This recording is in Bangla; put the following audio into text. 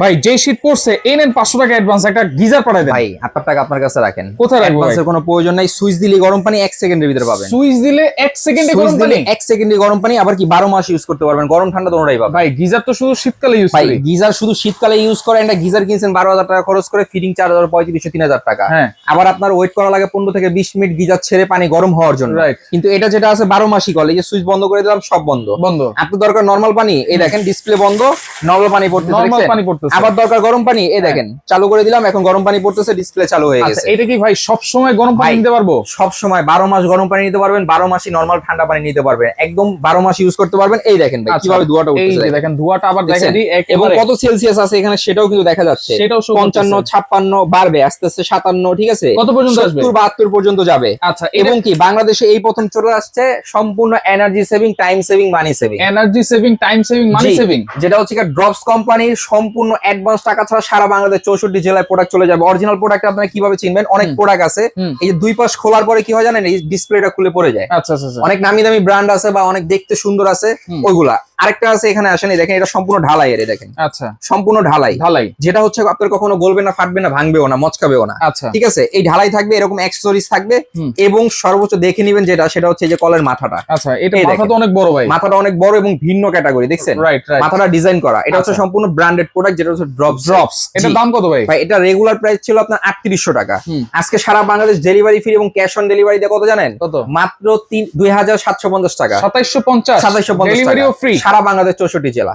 ভাই যে শীত পড়ছে এই নেন পাঁচশো টাকা অ্যাডভান্স একটা গিজার পাঠাই দেন। ভাই আপনার টাকা আপনার কাছে রাখেন। কোথায়? অ্যাডভান্সের কোনো প্রয়োজন নাই সুইচ দিলে গরম পানি এক সেকেন্ডের ভিতরে পাবেন। সুইচ দিলে এক সেকেন্ডে গরম পানি? এক সেকেন্ডে গরম পানি আবার কি বারো মাস ইউজ করতে পারবেন গরম ঠান্ডা দোনোটাই পাবেন। ভাই গিজার তো শুধু শীতকালে ইউজ ভাই গিজার শুধু শীতকালে ইউজ করে একটা গিজার কিনছেন বারো হাজার টাকা খরচ করে ফিটিং চার্জ হাজার পঁয়ত্রিশশো তিন হাজার টাকা। হ্যাঁ। আবার আপনার ওয়েট করা লাগে পনেরো থেকে বিশ মিনিট গিজার ছেড়ে পানি গরম হওয়ার জন্য. কিন্তু এটা যেটা আছে বারো মাসই কল এই যে সুইচ বন্ধ করে দিলাম সব বন্ধ। বন্ধ। আপনার দরকার নর্মাল পানি এই দেখেন ডিসপ্লে বন্ধ। নর্মাল পানি পড়তেছে নরমাল পানি পড়তেছে। আবার দরকার গরম পানি এই দেখেন চালু করে দিলাম এখন গরম পানি পড়তেছে ডিসপ্লে চালু হয়ে আচ্ছা গেছে। এটা কি ভাই সব সময় গরম পানি নিতে পারব? সব সময় বারো মাস গরম পানি নিতে পারবেন বারো মাসই নর্মাল ঠান্ডা পানি নিতে পারবেন। একদম বারো মাস ইউজ করতে পারবেন। এই দেখেন ভাই আচ্ছা, কীভাবে দুয়াটা এই দেখেন। ধোঁয়াটা আবার দেখা দিই এবং কত সেলসিয়াস আছে এখানে সেটাও কিন্তু দেখা যাচ্ছে। সেটাও show পঞ্চান্ন করতেছে। ছাপ্পান্ন বাড়বে আস্তে আস্তে সাতান্ন ঠিক আছে? কত পর্যন্ত আসবে? সত্তর বাহাত্তর পর্যন্ত যাবে। আচ্ছা এবং কি বাংলাদেশে এই প্রথম চলে আসছে সম্পূর্ণ energy saving time saving money saving energy saving time saving money saving যেটা হচ্ছে ড্রপস কোম্পানির সম্পূর্ণ অ্যাডভান্স টাকা ছাড়া সারা বাংলাদেশ চৌষট্টি জেলায় প্রোডাক্ট চলে যাবে। অরিজিনাল প্রোডাক্ট আপনারা কীভাবে চিনবেন? অনেক প্রোডাক্ট আছে। এই যে দুই পাশ খোলার পরে কি হয় জানেন? এই ডিসপ্লেটা খুলে পড়ে যায়। আচ্ছা আচ্ছা আচ্ছা। অনেক নামি দামি ব্র্যান্ড আছে বা অনেক দেখতে সুন্দর আছে ওইগুলা। আরেকটা আছে এখানে আসেন দেখেন এটা সম্পূর্ণ ঢালাই এর দেখেন। আচ্ছা। সম্পূর্ণ ঢালাই। ঢালাই। যেটা হচ্ছে আপনার কখনো গলবে না ফাটবে না ভাঙবেও না মচকাবেও না। আচ্ছা। ঠিক আছে? এই ঢালাই থাকবে এরকম অ্যাক্সেসরিজ থাকবে এবং সর্বোচ্চ দেখে নিবেন যেটা সেটা হচ্ছে এই যে কলের মাথাটা। আচ্ছা এটা এই মাথা দেখেন। তো অনেক বড় ভাই। মাথাটা অনেক বড় এবং ভিন্ন ক্যাটাগরি দেখছেন? রাইট রাইট মাথাটা ডিজাইন করা। এটা হচ্ছে আচ্ছা। সম্পূর্ণ ব্র্যান্ডেড প্রোডাক্ট যেটা হচ্ছে ড্রপ ড্রপস এটার দাম কত ভাই? ভাই এটা রেগুলার প্রাইস ছিল আপনার আটত্রিশশো টাকা। আজকে সারা বাংলাদেশ ডেলিভারি ফ্রি এবং ক্যাশ অন ডেলিভারি দিয়ে কত জানেন? কত? মাত্র তিন দুই হাজার সাতশো পঞ্চাশ টাকা। সাতাইশশো পঞ্চাশ। সাতাইশশো পঞ্চাশ ডেলিভারিও ফ্রি সারা বাংলাদেশ চৌষট্টি জেলা।